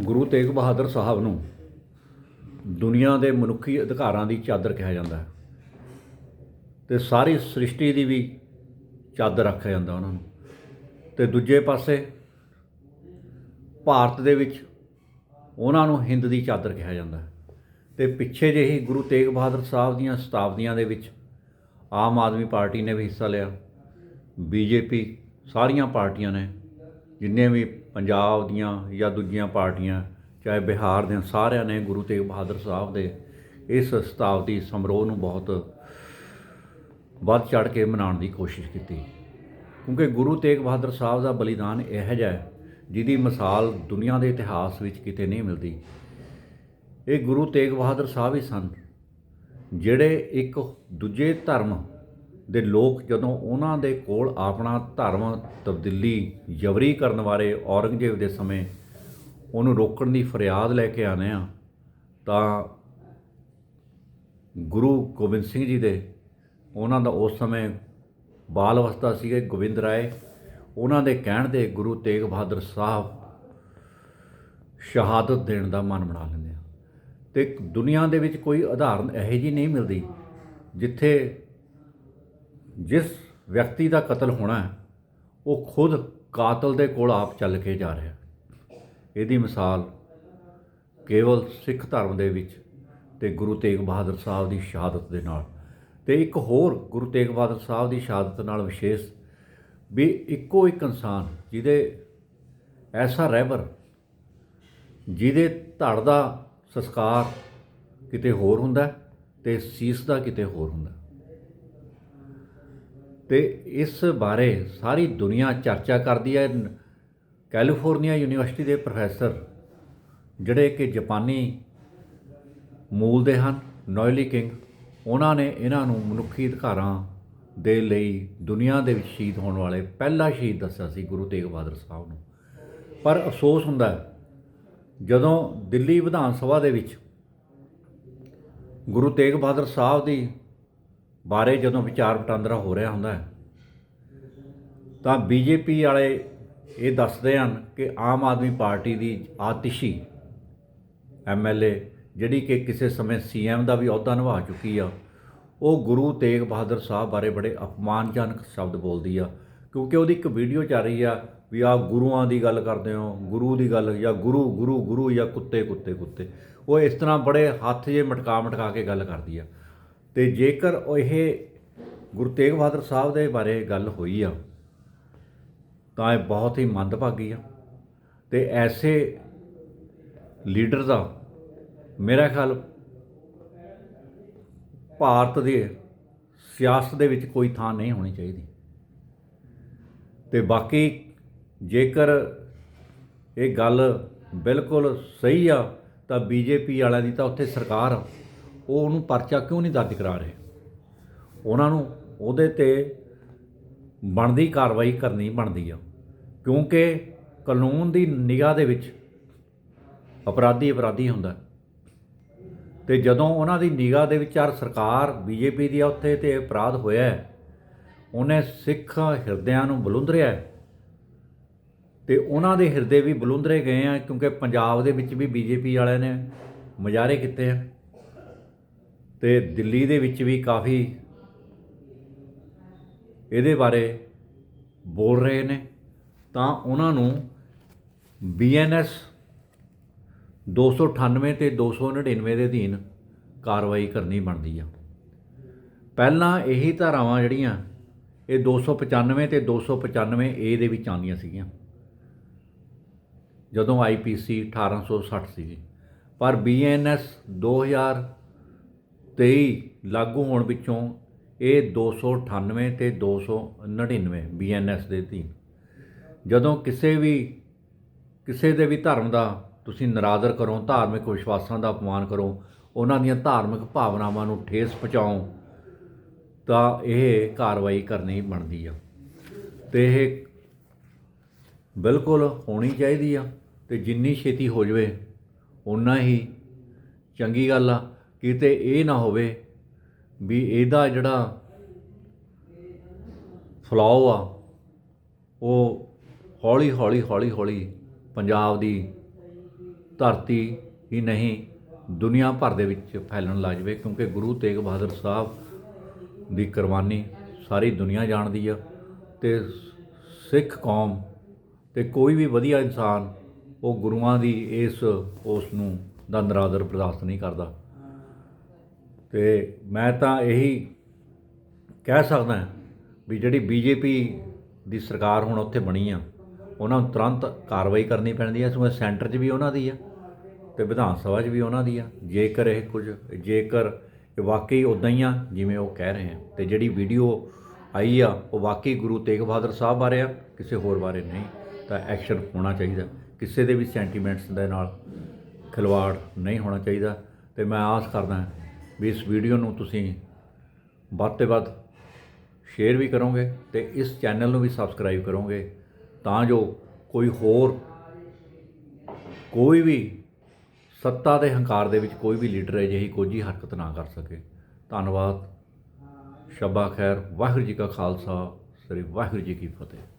ਗੁਰੂ ਤੇਗ ਬਹਾਦਰ ਸਾਹਿਬ ਨੂੰ ਦੁਨੀਆ ਦੇ ਮਨੁੱਖੀ ਅਧਿਕਾਰਾਂ ਦੀ ਚਾਦਰ ਕਿਹਾ ਜਾਂਦਾ ਹੈ। ਤੇ ਸਾਰੀ ਸ੍ਰਿਸ਼ਟੀ ਦੀ ਵੀ ਚਾਦਰ ਰੱਖਿਆ ਜਾਂਦਾ ਉਹਨਾਂ ਨੂੰ। ਤੇ ਦੂਜੇ ਪਾਸੇ ਭਾਰਤ ਦੇ ਵਿੱਚ ਉਹਨਾਂ ਨੂੰ ਹਿੰਦ ਦੀ ਚਾਦਰ ਕਿਹਾ ਜਾਂਦਾ ਹੈ। ਤੇ ਪਿੱਛੇ ਜਿਹੀ ਗੁਰੂ ਤੇਗ ਬਹਾਦਰ ਸਾਹਿਬ ਦੀਆਂ ਸ਼ਤਾਬਦੀਆਂ ਦੇ ਵਿੱਚ ਆਮ ਆਦਮੀ ਪਾਰਟੀ ਨੇ ਵੀ ਹਿੱਸਾ ਲਿਆ। ਬੀਜੇਪੀ ਸਾਰੀਆਂ ਪਾਰਟੀਆਂ ਨੇ ਜਿੰਨੇ ਵੀ ਪੰਜਾਬ ਦੀਆਂ ਜਾਂ ਦੂਜੀਆਂ ਪਾਰਟੀਆਂ, ਚਾਹੇ ਬਿਹਾਰ ਦੇ ਸਾਰਿਆਂ ਨੇ ਗੁਰੂ ਤੇਗ ਬਹਾਦਰ ਸਾਹਿਬ ਦੇ ਇਸ ਸ਼ਤਾਬਦੀ ਸਮਾਰੋਹ ਨੂੰ ਬਹੁਤ ਵੱਧ ਚੜ ਕੇ ਮਨਾਉਣ ਦੀ ਕੋਸ਼ਿਸ਼ ਕੀਤੀ। ਕਿਉਂਕਿ ਗੁਰੂ ਤੇਗ ਬਹਾਦਰ ਸਾਹਿਬ ਦਾ ਬਲੀਦਾਨ ਇਹੋ ਜਿਹਾ ਹੈ, ਜਿਹਦੀ ਮਿਸਾਲ ਦੁਨੀਆ ਦੇ ਇਤਿਹਾਸ ਵਿੱਚ ਕਿਤੇ ਨਹੀਂ ਮਿਲਦੀ। ਇਹ ਗੁਰੂ ਤੇਗ ਬਹਾਦਰ ਸਾਹਿਬ ਹੀ ਸਨ, ਜਿਹੜੇ ਇੱਕ ਦੂਜੇ ਧਰਮ ਦੇ ਲੋਕ ਜਦੋਂ ਉਹਨਾਂ ਦੇ ਕੋਲ ਆਪਣਾ ਧਰਮ ਤਬਦੀਲੀ ਜਬਰੀ ਕਰਨ ਵਾਲੇ ਔਰੰਗਜ਼ੇਬ ਦੇ ਸਮੇਂ ਉਹਨੂੰ ਰੋਕਣ ਦੀ ਫਰਿਆਦ ਲੈ ਕੇ ਆਨੇ ਆ ਤਾਂ ਗੁਰੂ ਗੋਬਿੰਦ ਸਿੰਘ ਜੀ ਦੇ ਉਹਨਾਂ ਦਾ ਉਸ ਸਮੇਂ ਬਾਲ ਅਵਸਥਾ ਸੀਗੇ ਗੋਬਿੰਦ ਰਾਏ। ਉਹਨਾਂ ਦੇ ਕਹਿਣ ਤੇ ਗੁਰੂ ਤੇਗ ਬਹਾਦਰ ਸਾਹਿਬ ਸ਼ਹਾਦਤ ਦੇਣ ਦਾ ਮਨ ਬਣਾ ਲੈਂਦੇ ਆ। ਤੇ ਦੁਨੀਆ ਦੇ ਵਿੱਚ ਕੋਈ ਉਦਾਹਰਨ ਇਹੋ ਜੀ ਨਹੀਂ ਮਿਲਦੀ ਜਿੱਥੇ ਜਿਸ ਵਿਅਕਤੀ ਦਾ ਕਤਲ ਹੋਣਾ ਹੈ, ਉਹ ਖੁਦ ਕਾਤਲ ਦੇ ਕੋਲ ਆਪ ਚੱਲ ਕੇ ਜਾ ਰਿਹਾ ਇਹਦੀ ਮਿਸਾਲ ਕੇਵਲ ਸਿੱਖ ਧਰਮ ਦੇ ਵਿੱਚ ਤੇ ਗੁਰੂ ਤੇਗ ਬਹਾਦਰ ਸਾਹਿਬ ਦੀ ਸ਼ਹਾਦਤ ਦੇ ਨਾਲ। ਤੇ ਇੱਕ ਹੋਰ ਗੁਰੂ ਤੇਗ ਬਹਾਦਰ ਸਾਹਿਬ ਦੀ ਸ਼ਹਾਦਤ ਨਾਲ ਵਿਸ਼ੇਸ਼ ਵੀ ਇੱਕੋ ਇੱਕ ਇਨਸਾਨ ਜਿਹਦੇ ਐਸਾ ਰਹਿਬਰ, ਜਿਹਦੇ ਧੜ ਦਾ ਸੰਸਕਾਰ ਕਿਤੇ ਹੋਰ ਹੁੰਦਾ ਹੈ ਤੇ ਸੀਸ ਦਾ ਕਿਤੇ ਹੋਰ ਹੁੰਦਾ ਤੇ ਇਸ ਬਾਰੇ ਸਾਰੀ ਦੁਨੀਆ ਚਰਚਾ ਕਰਦੀ ਹੈ। ਕੈਲੀਫੋਰਨੀਆ ਯੂਨੀਵਰਸਿਟੀ ਦੇ ਪ੍ਰੋਫੈਸਰ ਜਿਹੜੇ ਕਿ ਜਾਪਾਨੀ ਮੂਲ ਦੇ ਹਨ, ਨੋਇਲੀ ਕਿੰਗ, ਉਹਨਾਂ ਨੇ ਇਹਨਾਂ ਨੂੰ ਮਨੁੱਖੀ ਅਧਿਕਾਰਾਂ ਦੇ ਲਈ ਦੁਨੀਆ ਦੇ ਵਿੱਚ ਸ਼ਹੀਦ ਹੋਣ ਵਾਲੇ ਪਹਿਲਾ ਸ਼ਹੀਦ ਦੱਸਿਆ ਸੀ ਗੁਰੂ ਤੇਗ ਬਹਾਦਰ ਸਾਹਿਬ ਨੂੰ। ਪਰ ਅਫਸੋਸ ਹੁੰਦਾ ਜਦੋਂ ਦਿੱਲੀ ਵਿਧਾਨ ਸਭਾ ਦੇ ਵਿੱਚ ਗੁਰੂ ਤੇਗ ਬਹਾਦਰ ਸਾਹਿਬ ਦੀ ਬਾਰੇ ਜਦੋਂ ਵਿਚਾਰ ਵਟਾਂਦਰਾ ਹੋ ਰਿਹਾ ਹੁੰਦਾ ਹੈ, ਤਾਂ ਬੀਜੇਪੀ ਵਾਲੇ ਇਹ ਦੱਸਦੇ ਹਨ ਕਿ ਆਮ ਆਦਮੀ ਪਾਰਟੀ ਦੀ ਆਤਿਸ਼ੀ ਐਮਐਲਏ ਜਿਹੜੀ ਕਿ ਕਿਸੇ ਸਮੇਂ ਸੀਐਮ ਦਾ ਵੀ ਅਹੁਦਾ ਨਿਭਾ ਚੁੱਕੀ ਆ, ਉਹ ਗੁਰੂ ਤੇਗ ਬਹਾਦਰ ਸਾਹਿਬ ਬਾਰੇ ਬੜੇ ਅਪਮਾਨਜਨਕ ਸ਼ਬਦ ਬੋਲਦੀ ਆ। ਕਿਉਂਕਿ ਉਹਦੀ ਇੱਕ ਵੀਡੀਓ ਚੱਲ ਰਹੀ ਆ ਵੀ ਆ ਗੁਰੂਆਂ ਦੀ ਗੱਲ ਕਰਦੇ ਹੋ, ਗੁਰੂ ਦੀ ਗੱਲ ਜਾਂ ਗੁਰੂ ਗੁਰੂ ਗੁਰੂ ਜਾਂ ਕੁੱਤੇ ਕੁੱਤੇ ਕੁੱਤੇ। ਉਹ ਇਸ ਤਰ੍ਹਾਂ ਬੜੇ ਹੱਥ ਜੇ ਮਟਕਾ ਮਟਕਾ ਕੇ ਗੱਲ ਕਰਦੀ ਆ। ਤੇ ਜੇਕਰ ਉਹ ਇਹ ਗੁਰੂ ਤੇਗ ਬਹਾਦਰ ਸਾਹਿਬ ਦੇ ਬਾਰੇ ਗੱਲ ਹੋਈ ਆ, ਤਾਂ ਇਹ ਬਹੁਤ ਹੀ ਮੰਦਭਾਗੀ ਆ। ਤੇ ਐਸੇ ਲੀਡਰ ਦਾ ਮੇਰਾ ਖਿਆਲ ਭਾਰਤ ਦੇ ਸਿਆਸਤ ਦੇ ਵਿੱਚ ਕੋਈ ਥਾਂ ਨਹੀਂ ਹੋਣੀ ਚਾਹੀਦੀ। ਤੇ ਬਾਕੀ ਜੇਕਰ ਇਹ ਗੱਲ ਬਿਲਕੁਲ ਸਹੀ ਆ, ਤਾਂ ਬੀਜੇਪੀ ਵਾਲਿਆਂ ਦੀ ਤਾਂ ਉੱਥੇ ਸਰਕਾਰ ਆ। ਉਹ ਉਹਨੂੰ ਪਰਚਾ ਕਿਉਂ ਨਹੀਂ ਦਰਜ ਕਰਾ ਰਹੇ? ਉਹਨਾਂ ਨੂੰ ਉਹਦੇ ਤੇ ਬਣਦੀ ਕਾਰਵਾਈ ਕਰਨੀ ਬਣਦੀ ਆ। ਕਿਉਂਕਿ ਕਾਨੂੰਨ ਦੀ ਨਿਗਾਹ ਦੇ ਵਿੱਚ ਅਪਰਾਧੀ ਅਪਰਾਧੀ ਹੁੰਦਾ। ਤੇ ਜਦੋਂ ਉਹਨਾਂ ਦੀ ਨਿਗਾਹ ਦੇ ਵਿੱਚ ਆਰ ਸਰਕਾਰ ਬੀਜੇਪੀ ਦੀ ਆ ਉੱਥੇ ਤੇ ਅਪਰਾਧ ਹੋਇਆ ਹੈ, ਉਹਨੇ ਸਿੱਖ ਹਿਰਦਿਆਂ ਨੂੰ ਬਲੁੰਦਰਿਆ ਹੈ। ਤੇ ਉਹਨਾਂ ਦੇ ਹਿਰਦੇ ਵੀ ਬਲੁੰਦਰੇ ਗਏ ਆ ਕਿਉਂਕਿ ਪੰਜਾਬ ਦੇ ਵਿੱਚ ਵੀ ਬੀਜੇਪੀ ਵਾਲਿਆਂ ਨੇ ਮੁਜ਼ਾਹਰੇ ਕੀਤੇ ਆ। ਤੇ ਦਿੱਲੀ ਦੇ ਵਿੱਚ ਵੀ ਕਾਫੀ ਇਹਦੇ ਬਾਰੇ ਬੋਲ ਰਹੇ ਨੇ। ਤਾਂ ਉਹਨਾਂ ਨੂੰ ਬੀਐਨਐਸ 298 ਤੇ 299 ਦੇ ਅਧੀਨ ਕਾਰਵਾਈ ਕਰਨੀ ਬਣਦੀ ਆ। ਪਹਿਲਾਂ ਇਹੀ ਧਾਰਾਵਾਂ ਜਿਹੜੀਆਂ ਇਹ 295 ਤੇ 295 ਏ ਦੇ ਵਿੱਚ ਆਉਂਦੀਆਂ ਸੀਗੀਆਂ। ਜਦੋਂ ਆਈਪੀਸੀ 1860 ਸੀਗੀ। ਪਰ ਬੀਐਨਐਸ 2023 ਲਾਗੂ ਹੋਣ ਪਿੱਛੋਂ ਇਹ 298 ਤੇ 299 ਬੀਐਨਐਸ ਦੇ ਅਧੀਨ। ਜਦੋਂ ਕਿਸੇ ਵੀ, ਕਿਸੇ ਦੇ ਵੀ ਧਰਮ ਦਾ ਤੁਸੀਂ ਨਰਾਦਰ ਕਰੋ, ਧਾਰਮਿਕ ਵਿਸ਼ਵਾਸਾਂ ਦਾ ਅਪਮਾਨ ਕਰੋ, ਉਹਨਾਂ ਦੀਆਂ ਧਾਰਮਿਕ ਭਾਵਨਾਵਾਂ ਨੂੰ ਠੇਸ ਪਹੁੰਚਾਓ, ਤਾਂ ਇਹ ਕਾਰਵਾਈ ਕਰਨੀ ਬਣਦੀ ਆ। ਤੇ ਇਹ ਬਿਲਕੁਲ ਹੋਣੀ ਚਾਹੀਦੀ ਆ ਤੇ ਜਿੰਨੀ ਛੇਤੀ ਹੋ ਜਾਵੇ, ਓਨਾ ਹੀ ਚੰਗੀ ਗੱਲ ਆ। ਕਿਤੇ ਇਹ ਨਾ ਹੋਵੇ ਵੀ ਇਹਦਾ ਜਿਹੜਾ ਫਲਾਓ ਆ, ਉਹ ਹੌਲੀ ਹੌਲੀ ਹੌਲੀ ਹੌਲੀ ਪੰਜਾਬ ਦੀ ਧਰਤੀ ਹੀ ਨਹੀਂ, ਦੁਨੀਆ ਭਰ ਦੇ ਵਿੱਚ ਫੈਲਣ ਲੱਗ ਜਾਵੇ ਕਿਉਂਕਿ ਗੁਰੂ ਤੇਗ ਬਹਾਦਰ ਸਾਹਿਬ ਦੀ ਕੁਰਬਾਨੀ ਸਾਰੀ ਦੁਨੀਆ ਜਾਣਦੀ ਆ ਤੇ ਸਿੱਖ ਕੌਮ ਤੇ ਕੋਈ ਵੀ ਵਧੀਆ ਇਨਸਾਨ ਉਹ ਗੁਰੂਆਂ ਦੀ ਇਸ, ਉਸ ਨੂੰ ਦਾ ਨਰਾਦਰ ਬਰਦਾਸ਼ਤ ਨਹੀਂ ਕਰਦਾ। ਤੇ ਮੈਂ ਤਾਂ ਇਹੀ ਕਹਿ ਸਕਦਾ ਵੀ ਜਿਹੜੀ ਬੀਜੇਪੀ ਦੀ ਸਰਕਾਰ ਹੁਣ ਉੱਥੇ ਬਣੀ ਆ, ਉਹਨਾਂ ਨੂੰ ਤੁਰੰਤ ਕਾਰਵਾਈ ਕਰਨੀ ਪੈਂਦੀ ਹੈ ਸੋ ਸੈਂਟਰ 'ਚ ਵੀ ਉਹਨਾਂ ਦੀ ਆ ਤੇ ਵਿਧਾਨ ਸਭਾ 'ਚ ਵੀ ਉਹਨਾਂ ਦੀ ਆ। ਜੇਕਰ ਇਹ ਕੁਝ, ਜੇਕਰ ਇਹ ਵਾਕਈ ਉਦਾਂ ਹੀ ਆ, ਜਿਵੇਂ ਉਹ ਕਹਿ ਰਹੇ ਆ। ਤੇ ਜਿਹੜੀ ਵੀਡੀਓ ਆਈ ਆ, ਉਹ ਵਾਕਈ ਗੁਰੂ ਤੇਗ ਬਹਾਦਰ ਸਾਹਿਬ ਬਾਰੇ ਆ, ਕਿਸੇ ਹੋਰ ਬਾਰੇ ਨਹੀਂ। ਤਾਂ ਐਕਸ਼ਨ ਹੋਣਾ ਚਾਹੀਦਾ। ਕਿਸੇ ਦੇ ਵੀ ਸੈਂਟੀਮੈਂਟਸ ਦੇ ਨਾਲ ਖਿਲਵਾੜ ਨਹੀਂ ਹੋਣਾ ਚਾਹੀਦਾ। ਤੇ ਮੈਂ ਆਸ ਕਰਦਾ ਵੀ ਇਸ ਵੀਡੀਓ ਨੂੰ ਤੁਸੀਂ ਵੱਧ ਤੋਂ ਵੱਧ ਸ਼ੇਅਰ ਵੀ ਕਰੋਗੇ ਤੇ ਇਸ ਚੈਨਲ ਨੂੰ ਵੀ ਸਬਸਕ੍ਰਾਈਬ ਕਰੋਗੇ ਤਾਂ ਜੋ ਕੋਈ ਹੋਰ, ਕੋਈ ਵੀ ਸੱਤਾ ਦੇ ਹੰਕਾਰ ਦੇ ਵਿੱਚ ਕੋਈ ਵੀ ਲੀਡਰ ਅਜਿਹੀ ਕੋਝੀ ਹਰਕਤ ਨਾ ਕਰ ਸਕੇ। ਧੰਨਵਾਦ। ਸ਼ਬਾ ਖੈਰ। ਵਾਹਿਗੁਰੂ ਜੀ ਕਾ ਖਾਲਸਾ। ਸ੍ਰੀ ਵਾਹਿਗੁਰੂ ਜੀ ਕੀ ਫਤਿਹ।